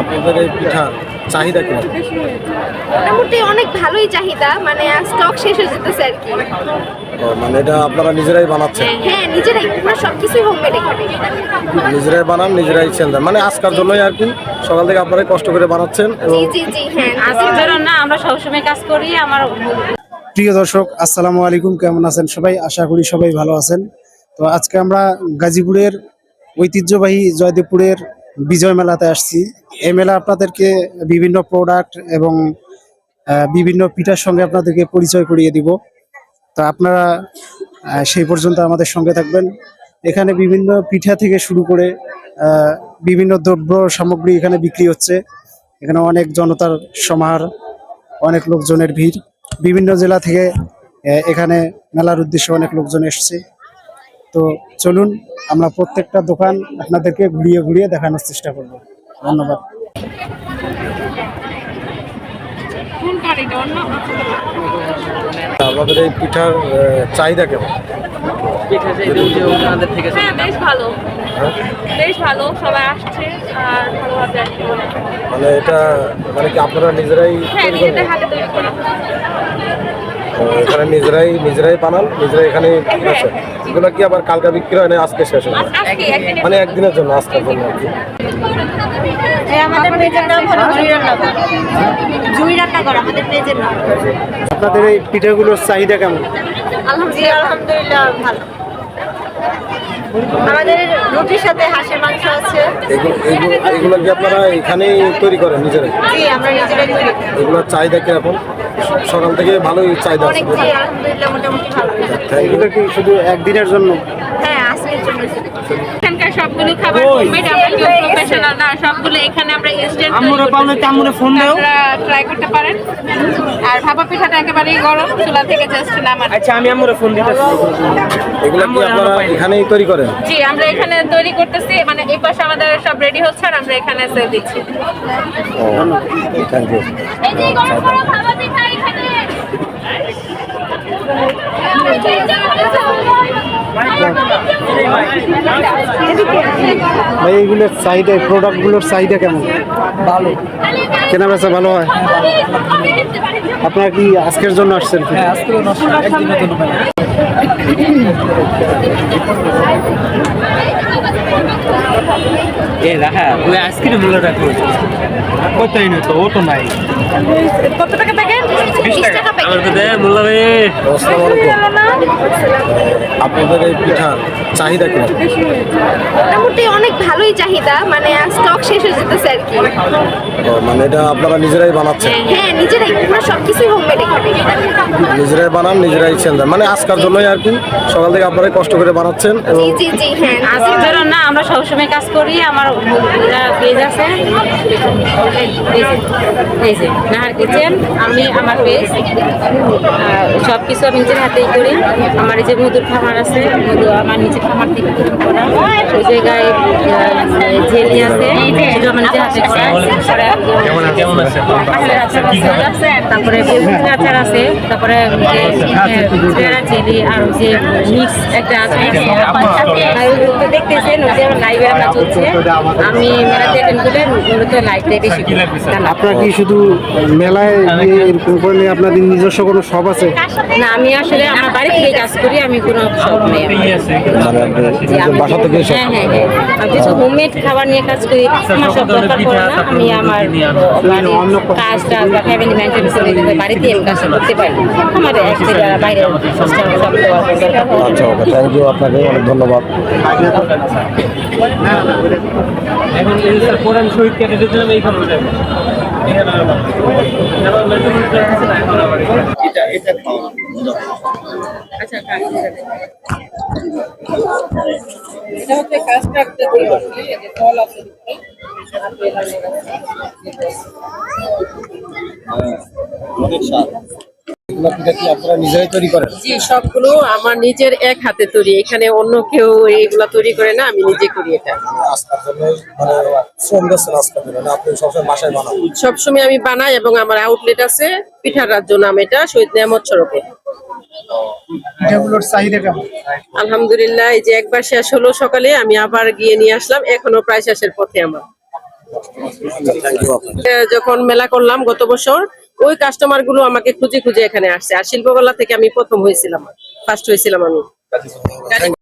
আপনাদের এই পিঠার চাহিদা কি? মোটামুটি অনেক ভালোই চাহিদা মানে স্টক শেষ হয়ে যেতেছে আর কি। মানে এটা আপনারা নিজেরাই বানাচ্ছেন? হ্যাঁ নিজেরাই পুরো সব কিছুই হোমমেড এখানে নিজেরাই বানান নিজেরাই সেল দেন। মানে আজকার জন্যই আর কি সকাল থেকে আপনারাই কষ্ট করে বানাচ্ছেন জি এবং জি জি হ্যাঁ আজকের জন্য না আমরা সবসময় কাজ করি আমার প্রিয় দর্শক আসসালামু আলাইকুম কেমন আছেন সবাই? আশা করি সবাই ভালো আছেন। তো আজকে আমরা গাজীপুরের ঐতিহ্যবাহী জয়দেবপুরের বিজয় মেলাতে আসছি। এই মেলা আপনাদেরকে বিভিন্ন প্রোডাক্ট এবং বিভিন্ন পিঠার সঙ্গে আপনাদেরকে পরিচয় করিয়ে দিব। তো আপনারা সেই পর্যন্ত আমাদের সঙ্গে থাকবেন। এখানে বিভিন্ন পিঠা থেকে শুরু করে বিভিন্ন দ্রব্য সামগ্রী এখানে বিক্রি হচ্ছে। এখানে অনেক জনতার সমাহার, অনেক লোকজনের ভিড়। বিভিন্ন জেলা থেকে এখানে মেলার উদ্দেশ্যে অনেক লোকজন এসছে। তো চলুন আমরা প্রত্যেকটা দোকান আপনাদেরকে ঘুরিয়ে ঘুরিয়ে দেখানোর চেষ্টা করব। ধন্যবাদ। আপনাদের এই পিঠার চাহিদা কেমন? হ্যাঁ বেশ ভালো। বেশ ভালো সবাই আসছে আর ভালোভাবে আর কি বলে। মানে এটা মানে কি আপনারা নিজেরাই হ্যাঁ নিজেদের হাতে তৈরি করা। তো এখানে নিজেরাই নিজেরাই বানান নিজেরাই এখানে আছে এগুলো কি আবার কালকা বিক্রি হয় না আজকে শেষ হয় মানে একদিনের জন্য আজকের জন্য আর কি। আমাদের পেজের নাম হলো জুই রান্না জুই করা আমাদের পেজের নাম। আপনাদের এই পিঠাগুলোর চাহিদা কেমন? আলহামদুলিল্লাহ আলহামদুলিল্লাহ ভালো। আমাদের রুটির সাথে হাঁসের মাংস আছে। এগুলো কি আপনারা এখানেই তৈরি করেন নিজেরাই? জি আমরা নিজেরাই তৈরি এগুলোর চাহিদা কীরকম? সকাল থেকে ভালোই চাহিদা আছে। আলহামদুলিল্লাহ মোটামুটি ভালো। এগুলো কি শুধু একদিনের জন্য? হ্যাঁ আজকের জন্য। এখানকার সবগুলো খাবার হোমমেড আমরা কেউ প্রফেশনাল না সবগুলো এখানে আমরা ইনস্ট্যান্ট আমরা পাবলে তামুরে ফোন দাও। ট্রাই করতে পারেন। আর ভাপা পিঠাটা একেবারেই গরম চুলা থেকে জাস্ট নামান। আচ্ছা আমি আমরে ফোন দিতেছি। এগুলো কি আপনারা এখানেই তৈরি করেন? জি আমরা এখানে তৈরি করতেছি মানে এই পাশে আমাদের সব রেডি হচ্ছে আর আমরা এখানে সেল দিচ্ছি। থ্যাংক ইউ এই যে গরম গরম ভাপা পিঠা এখানে ভাই এইগুলোর চাহিদা প্রোডাক্টগুলোর চাহিদা কেমন? ভালো। কেনা বেচা ভালো হয়? আপনারা কি আজকের জন্য আসছেন? এ রাহা ওই আইসক্রিমগুলো রাখো তো ও তো নাই। কত টাকা প্যাকেট 20 টাকা। প্যাকেট আমার তো দে মোল্লা ভাই আসসালামু আলাইকুম আপনাদের এই পিঠার চাহিদা কি? মোটামুটি অনেক ভালোই চাহিদা মানে স্টক শেষ হয়ে যেতেছে আর কি। মানে এটা আপনারা নিজেরাই বানাচ্ছেন? হ্যাঁ নিজেরাই পুরো সব কিছুই হোমমেড এখানে নিজেরাই বানান নিজেরাই সেল দেন। মানে আজকার জন্যই আর কি সকাল থেকে আপনারাই কষ্ট করে বানাচ্ছেন এবং জি জি হ্যাঁ আজকের জন্য না আমরা সবসময় কাজ করি আমার পেজ আছে এই যে নাহার কিচেন আমি আমার পেজ সব কিছু আমি নিজের হাতেই করি। আমার এই যে মধুর খামার আছে মধু আমার নিজের খামার থেকে করা। ওই জায়গায় জেলি আছে সেটা আমার নিজের হাতে করা। আচার আছে, তারপরে আচার আছে তারপরে পেয়ারা জেলি আর ওই যে মিক্স একটা আছে আর দেখতেছেন যে আমার লাইভে আমরা চলছে। আমি মেলাতে অ্যাটেন্ড করলে মূলত লাইভটাই বেশি করি। কি শুধু মেলায় এরকম আপনাদের নিজস্ব কোনো শপ আছে? না আমি আসলে আমার বাড়ি থেকে কাজ করি আমি কোনো শখ নেই মানে বাসা থেকে হ্যাঁ হ্যাঁ হ্যাঁ। আমি কিছু হোমমেড খাবার নিয়ে কাজ করি আমার সব দরকার পড়ে না। আমি আমার কাজ টাজ বা ফ্যামিলি মেনটেন করে বাড়িতে আমি কাজ করতে পারি। বাইরে। আচ্ছা ওকে থ্যাংক ইউ আপনাকে অনেক ধন্যবাদ। এখন স্যার কোরআন শহীদ কেটে দিয়েছিলাম এই খবর যাবে এটা হচ্ছে কাজটা তৈরি করছি এই যে ফল আছে এগুলো পিঠা কি আপনারা নিজেরাই তৈরি করেন? জি সবগুলো আমার নিজের এক হাতে তৈরি। এখানে অন্য কেউ এইগুলা তৈরি করে না আমি নিজে করি এটা। আজকার জন্য মানে শ্রম দিচ্ছেন আজকার জন্য আপনি সবসময় বাসায় বানান? সবসময় আমি বানাই এবং আমার আউটলেট আছে পিঠার রাজ্য নাম এটা শহীদ নিয়ামত সড়কে। পিঠাগুলোর চাহিদা কেমন? আলহামদুলিল্লাহ এই যে একবার শেষ হলো সকালে আমি আবার গিয়ে নিয়ে আসলাম এখনও প্রায় শেষের পথে আমার। যখন মেলা করলাম গত বছর ওই কাস্টমারগুলো আমাকে খুঁজে খুঁজে এখানে আসছে। আর শিল্পকলা থেকে আমি প্রথম হয়েছিলাম। ফার্স্ট হয়েছিলাম আমি।